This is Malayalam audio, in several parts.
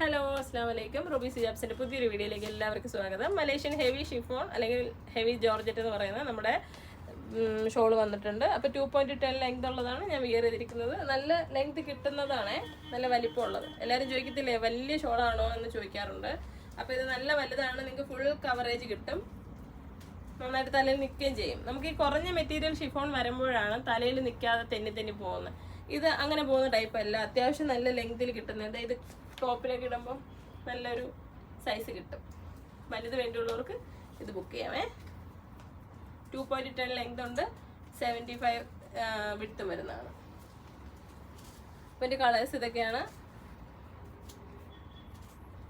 ഹലോ അസ്സാം വലൈക്കും റുബി സിജാബ്സിന്റെ പുതിയൊരു വീഡിയോയിലേക്ക് എല്ലാവർക്കും സ്വാഗതം. മലേഷ്യൻ ഹെവി ഷിഫോൺ അല്ലെങ്കിൽ ഹെവി ജോർജറ്റ് എന്ന് പറയുന്ന നമ്മുടെ ഷോൾ വന്നിട്ടുണ്ട്. അപ്പോൾ ടു പോയിന്റ് ടെൻ ലെങ്ത് ഉള്ളതാണ് ഞാൻ വിയർ ചെയ്തിരിക്കുന്നത് നല്ല ലെങ്ത് കിട്ടുന്നതാണ്. നല്ല വലിപ്പമുള്ളത്. എല്ലാവരും ചോദിക്കത്തില്ലേ വലിയ ഷോളാണോ? എന്ന് ചോദിക്കാറുണ്ട്. അപ്പോൾ ഇത് നല്ല വലുതാണ്. നിങ്ങൾക്ക് ഫുൾ കവറേജ് കിട്ടും. നന്നായിട്ട് തലയിൽ നിൽക്കുകയും ചെയ്യും. നമുക്ക് ഈ കുറഞ്ഞ മെറ്റീരിയൽ ഷിഫോൺ വരുമ്പോഴാണ് തലയിൽ നിൽക്കാതെ തെന്നി തെന്നി പോകുന്നത്. ഇത് അങ്ങനെ പോകുന്ന ടൈപ്പ് അല്ല. അത്യാവശ്യം നല്ല ലെങ്തിൽ കിട്ടുന്നത് ഇത് ടോപ്പിലേക്ക് ഇടുമ്പോൾ നല്ലൊരു സൈസ് കിട്ടും. വലുത് വേണ്ടിയുള്ളവർക്ക് ഇത് ബുക്ക് ചെയ്യാമേ ടു പോയിന്റ് ടെൻ ലെങ്ത് ഉണ്ട്. സെവന്റി ഫൈവ് വിട്ടും വരുന്നതാണ്. എന്റെ കളേഴ്സ് ഇതൊക്കെയാണ്.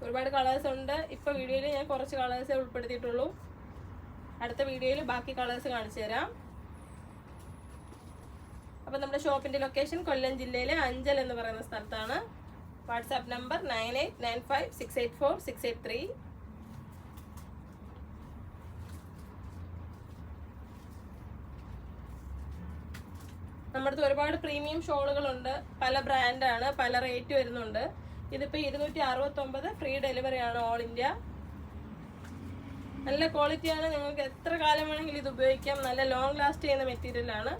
ഒരുപാട് കളേഴ്സ് ഉണ്ട്. ഇപ്പൊ വീഡിയോയിൽ ഞാൻ കുറച്ച് കളേഴ്സേ ഉൾപ്പെടുത്തിയിട്ടുള്ളൂ. അടുത്ത വീഡിയോയിൽ ബാക്കി കളേഴ്സ് കാണിച്ചു തരാം. അപ്പം നമ്മുടെ ഷോപ്പിന്റെ ലൊക്കേഷൻ കൊല്ലം ജില്ലയിലെ അഞ്ചൽ എന്ന് പറയുന്ന സ്ഥലത്താണ്. WhatsApp number nine eight nine five six eight four six eight three. നമ്മുടെ അടുത്ത് ഒരുപാട് പ്രീമിയം ഷോളുകളുണ്ട്. പല ബ്രാൻഡാണ് പല റേറ്റ് വരുന്നുണ്ട്. ഇതിപ്പോൾ ഇരുന്നൂറ്റി അറുപത്തൊമ്പത് ഫ്രീ ഡെലിവറി ആണ് ഓൾ ഇന്ത്യ നല്ല ക്വാളിറ്റിയാണ് നിങ്ങൾക്ക് എത്ര കാലം വേണമെങ്കിലും ഇത് ഉപയോഗിക്കാം. നല്ല ലോങ് ലാസ്റ്റ് ചെയ്യുന്ന മെറ്റീരിയലാണ്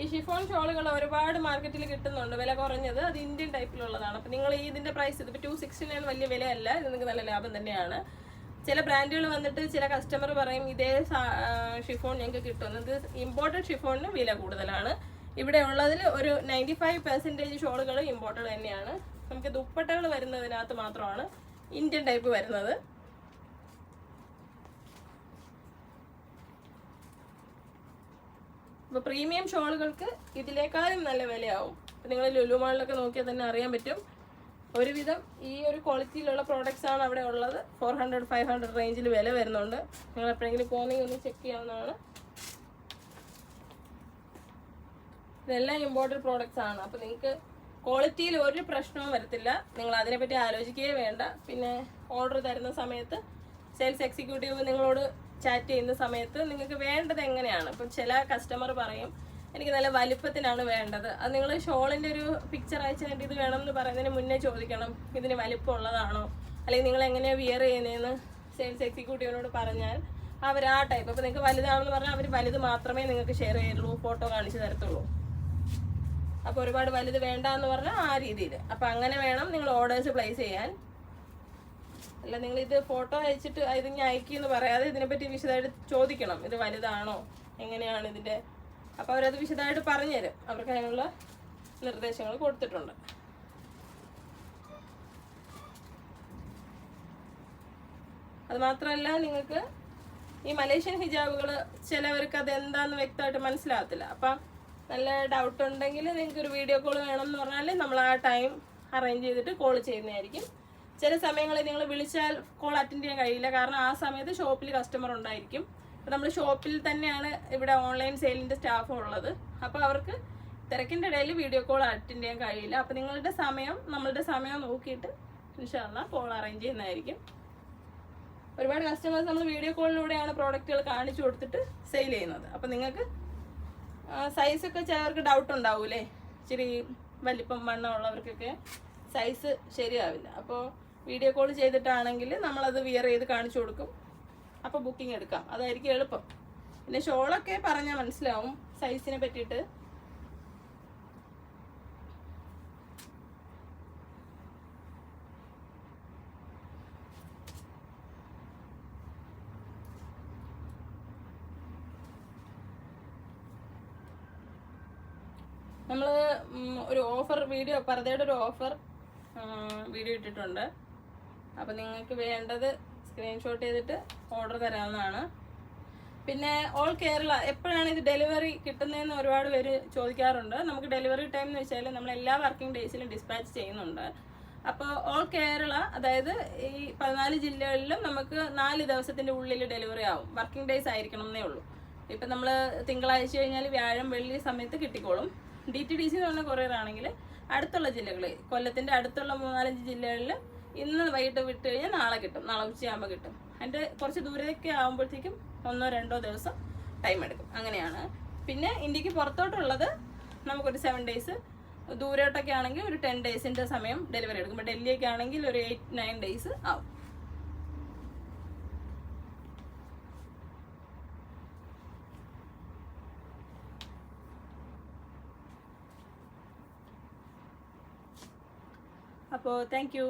ഈ ഷിഫോൺ ഷോളുകൾ ഒരുപാട് മാർക്കറ്റിൽ കിട്ടുന്നുണ്ട്. വില കുറഞ്ഞത് അത് ഇന്ത്യൻ ടൈപ്പിലുള്ളതാണ് അപ്പം നിങ്ങൾ ഈ ഇതിന്റെ പ്രൈസ് ഇതിപ്പോൾ ടു സിക്സ്റ്റി നയൻ വലിയ വിലയല്ല. ഇത് നിങ്ങൾക്ക് നല്ല ലാഭം തന്നെയാണ്. ചില ബ്രാൻഡുകൾ വന്നിട്ട് ചില കസ്റ്റമർ പറയും ഇതേ ഷിഫോൺ ഞങ്ങൾക്ക് കിട്ടുന്നത് ഇമ്പോർട്ടഡ് ഷിഫോണിന് വില കൂടുതലാണ്. ഇവിടെ ഉള്ളതിൽ ഒരു നയന്റി ഫൈവ് പെർസെന്റേജ് ഷോളുകൾ ഇമ്പോർട്ടഡ് തന്നെയാണ്. നമുക്ക് ദുപ്പട്ടകൾ വരുന്നതിനകത്ത് മാത്രമാണ് ഇന്ത്യൻ ടൈപ്പ് വരുന്നത്. അപ്പോൾ പ്രീമിയം ഷോളുകൾക്ക് ഇതിലേക്കാളും നല്ല വിലയാവും. നിങ്ങൾ ലുലു മാളിലൊക്കെ നോക്കിയാൽ തന്നെ അറിയാൻ പറ്റും. ഒരുവിധം ഈ ഒരു ക്വാളിറ്റിയിലുള്ള പ്രോഡക്റ്റ്സ് ആണ് അവിടെ ഉള്ളത്. ഫോർ ഹൺഡ്രഡ് ഫൈവ് ഹൺഡ്രഡ് റേഞ്ചിൽ വില വരുന്നുണ്ട്. നിങ്ങൾ എപ്പോഴെങ്കിലും പോകുന്നെങ്കിൽ ഒന്ന് ചെക്ക് ചെയ്യാവുന്നതാണ്. ഇതെല്ലാം ഇമ്പോർട്ടന്റ് പ്രോഡക്റ്റ്സ് ആണ്. അപ്പോൾ നിങ്ങൾക്ക് ക്വാളിറ്റിയിൽ ഒരു പ്രശ്നവും വരത്തില്ല. നിങ്ങൾ അതിനെപ്പറ്റി ആലോചിക്കുകയേ വേണ്ട. പിന്നെ ഓർഡർ തരുന്ന സമയത്ത് സെയിൽസ് എക്സിക്യൂട്ടീവ് നിങ്ങളോട് ചാറ്റ് ചെയ്യുന്ന സമയത്ത് നിങ്ങൾക്ക് വേണ്ടത് എങ്ങനെയാണ്? ഇപ്പം ചില കസ്റ്റമർ പറയും എനിക്ക് നല്ല വലിപ്പത്തിനാണ് വേണ്ടത്. അത് നിങ്ങൾ ഷോളിന്റെ ഒരു പിക്ചർ അയച്ചു വേണ്ടി ഇത് വേണം എന്ന് പറയുന്നതിന് മുന്നേ ചോദിക്കണം ഇതിന് വലിപ്പം ഉള്ളതാണോ അല്ലെങ്കിൽ നിങ്ങൾ എങ്ങനെയാണ് വിയർ ചെയ്യുന്നതെന്ന്? സെയിൽസ് എക്സിക്യൂട്ടീവിനോട് പറഞ്ഞാൽ അവർ ആ ടൈപ്പ് അപ്പോൾ നിങ്ങൾക്ക് വലുതാണെന്ന് പറഞ്ഞാൽ അവർ വലുത് മാത്രമേ നിങ്ങൾക്ക് ഷെയർ ചെയ്യുള്ളൂ ഫോട്ടോ കാണിച്ചു തരത്തുള്ളൂ. അപ്പോൾ ഒരുപാട് വലുത് വേണ്ട എന്ന് പറഞ്ഞാൽ ആ രീതിയിൽ. അപ്പോൾ അങ്ങനെ വേണം നിങ്ങൾ ഓർഡേഴ്സ് പ്ലേസ് ചെയ്യാൻ. അല്ല നിങ്ങൾ ഇത് ഫോട്ടോ അയച്ചിട്ട് ഇത് ഞാൻ അയക്കുമെന്ന് പറയാതെ ഇതിനെപ്പറ്റി വിശദമായിട്ട് ചോദിക്കണം. ഇത് വലുതാണോ? എങ്ങനെയാണ് ഇതിന്റെ അപ്പോൾ അവരത് വിശദമായിട്ട് പറഞ്ഞുതരും. അവർക്ക് അതിനുള്ള നിർദ്ദേശങ്ങൾ കൊടുത്തിട്ടുണ്ട്. അത് മാത്രമല്ല നിങ്ങൾക്ക് ഈ മലേഷ്യൻ ഹിജാബുകൾ ചിലവർക്ക് അത് എന്താന്ന് വ്യക്തമായിട്ട് മനസ്സിലാകത്തില്ല. അപ്പം നല്ല ഡൗട്ട് ഉണ്ടെങ്കിൽ നിങ്ങൾക്ക് ഒരു വീഡിയോ കോൾ വേണം എന്ന് പറഞ്ഞാൽ നമ്മൾ ആ ടൈം അറേഞ്ച് ചെയ്തിട്ട് കോൾ ചെയ്യുന്നതായിരിക്കും. ചില സമയങ്ങളിൽ നിങ്ങൾ വിളിച്ചാൽ കോൾ അറ്റൻഡ് ചെയ്യാൻ കഴിയില്ല. കാരണം ആ സമയത്ത് ഷോപ്പിൽ കസ്റ്റമർ ഉണ്ടായിരിക്കും. അപ്പോൾ നമ്മൾ ഷോപ്പിൽ തന്നെയാണ് ഇവിടെ ഓൺലൈൻ സെയിലിന്റെ സ്റ്റാഫ് ഉള്ളത്. അപ്പോൾ അവർക്ക് തിരക്കിന്റെ ഇടയിൽ വീഡിയോ കോൾ അറ്റൻഡ് ചെയ്യാൻ കഴിയില്ല. അപ്പോൾ നിങ്ങളുടെ സമയം നമ്മളുടെ സമയം നോക്കിയിട്ട് ഇൻഷാല്ല കോൾ അറേഞ്ച് ചെയ്യുന്നതായിരിക്കും. ഒരുപാട് കസ്റ്റമേഴ്സ് നമ്മൾ വീഡിയോ കോളിലൂടെയാണ് പ്രോഡക്റ്റുകൾ കാണിച്ചു കൊടുത്തിട്ട് സെയിൽ ചെയ്യുന്നത്. അപ്പോൾ നിങ്ങൾക്ക് സൈസൊക്കെ ചിലവർക്ക് ഡൗട്ട് ഉണ്ടാവൂലേ? ഇച്ചിരി വലിപ്പം വണ്ണമുള്ളവർക്കൊക്കെ സൈസ് ശരിയാവില്ല. അപ്പോൾ വീഡിയോ കോൾ ചെയ്തിട്ടാണെങ്കിൽ നമ്മളത് വിയർ ചെയ്ത് കാണിച്ചു കൊടുക്കും. അപ്പോൾ ബുക്കിംഗ് എടുക്കാം. അതായിരിക്കും എളുപ്പം. പിന്നെ ഷോളൊക്കെ പറഞ്ഞാൽ മനസ്സിലാവും സൈസിനെ പറ്റിയിട്ട്. നമ്മൾ ഒരു ഓഫർ വീഡിയോ പർദയുടെ ഒരു ഓഫർ വീഡിയോ ഇട്ടിട്ടുണ്ട്. അപ്പം നിങ്ങൾക്ക് വേണ്ടത് സ്ക്രീൻഷോട്ട് ചെയ്തിട്ട് ഓർഡർ തരാവുന്നതാണ്. പിന്നെ ഓൾ കേരള എപ്പോഴാണ് ഇത് ഡെലിവറി കിട്ടുന്നതെന്ന് ഒരുപാട് പേര് ചോദിക്കാറുണ്ട്. നമുക്ക് ഡെലിവറി ടൈം എന്ന് വെച്ചാൽ നമ്മൾ എല്ലാ വർക്കിംഗ് ഡേയ്സിലും ഡിസ്പാച്ച് ചെയ്യുന്നുണ്ട്. അപ്പോൾ ഓൾ കേരള അതായത് ഈ പതിനാല് ജില്ലകളിലും നമുക്ക് നാല് ദിവസത്തിന്റെ ഉള്ളിൽ ഡെലിവറി ആവും. വർക്കിംഗ് ഡേയ്സ് ആയിരിക്കണം എന്നേ ഉള്ളൂ. ഇപ്പം നമ്മൾ തിങ്കളാഴ്ച കഴിഞ്ഞാൽ വ്യാഴം വെള്ളി സമയത്ത് കിട്ടിക്കോളും. ഡി ടി ഡി സി എന്ന് പറഞ്ഞ കൊറിയർ ആണെങ്കിൽ അടുത്തുള്ള ജില്ലകളിൽ കൊല്ലത്തിന്റെ അടുത്തുള്ള മൂന്നാലഞ്ച് ജില്ലകളിൽ ഇന്ന് വൈകിട്ട് വിട്ട് കഴിഞ്ഞാൽ നാളെ കിട്ടും. നാളെ ഉച്ചയാകുമ്പോൾ കിട്ടും. അതിന്റെ കുറച്ച് ദൂരേക്ക് ആകുമ്പോഴത്തേക്കും ഒന്നോ രണ്ടോ ദിവസം ടൈം എടുക്കും. അങ്ങനെയാണ്. പിന്നെ ഇന്ത്യയ്ക്ക് പുറത്തോട്ടുള്ളത് നമുക്കൊരു സെവൻ ഡേയ്സ് ദൂരോട്ടൊക്കെ ആണെങ്കിൽ ഒരു ടെൻ ഡേയ്സിന്റെ സമയം ഡെലിവറി എടുക്കും. ഇപ്പോൾ ഡൽഹിയൊക്കെ ആണെങ്കിൽ ഒരു എയ്റ്റ് നയൻ ഡേയ്സ് ആവും. അപ്പോൾ താങ്ക് യു